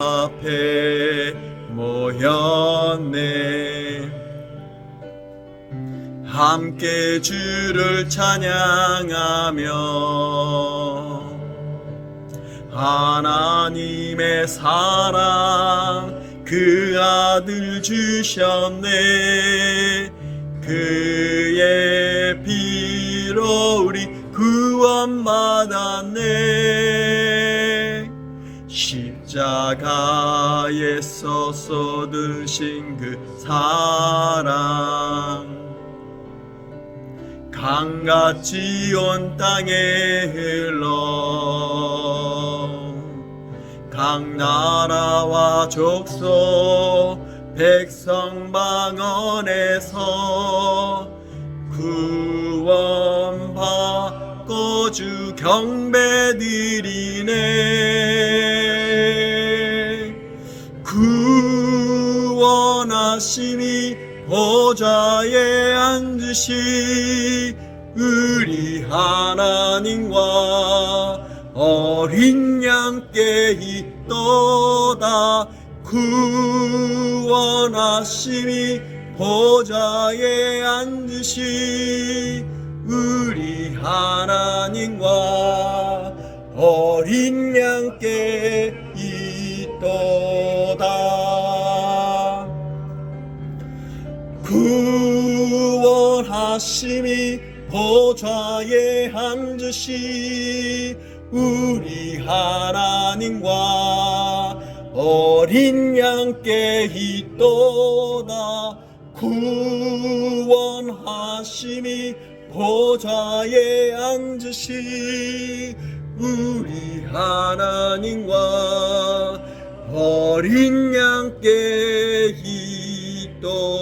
앞에 모였네. 함께 주를 찬양하며 하나님의 사랑 그 아들 주셨네. 그의 피로 우리 구원 받았네 십자가에서 쏟으신 그 사랑. 강같이 온 땅에 흘러 각 나라와 족속 백성 방언에서 구원 받고 주 경배드리네 구원하심이 보좌에 앉으시 우리 하나님과 어린 양께 있도다. 구원하심이 보좌에 앉으시 우리 하나님과 어린 양께 있도다 구원하심이 보좌에 앉으시 우리 하나님과 어린 양께 있도다. 구원하심이 보좌에 앉으시 우리 하나님과 어린 양께 있도다